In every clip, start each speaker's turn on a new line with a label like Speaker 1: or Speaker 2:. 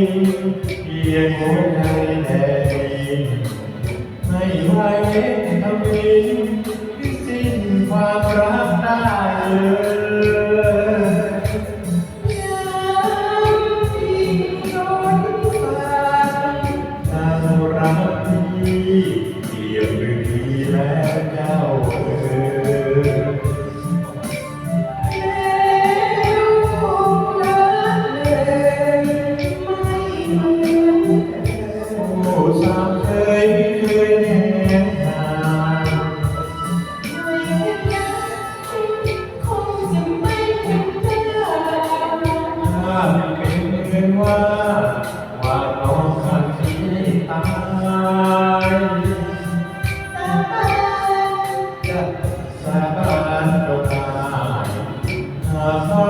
Speaker 1: เพียงหัวใจแต่ดีไม่ไหวทำเอง ควา
Speaker 2: มเค
Speaker 1: ยเคยแห
Speaker 2: งตา
Speaker 1: ถ้าเป็นเงินว่า ว่าต้องขัตายจะสาบานก็ได้หาก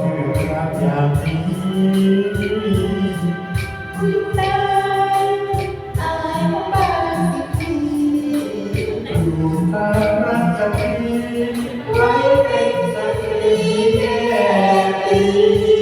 Speaker 1: ชื่อ
Speaker 2: พระยาม
Speaker 1: นี้ที่
Speaker 2: ตา
Speaker 1: ย
Speaker 2: ตายาบ้สิที
Speaker 1: ดูตารักจะพีไว้เป็นสตรีดี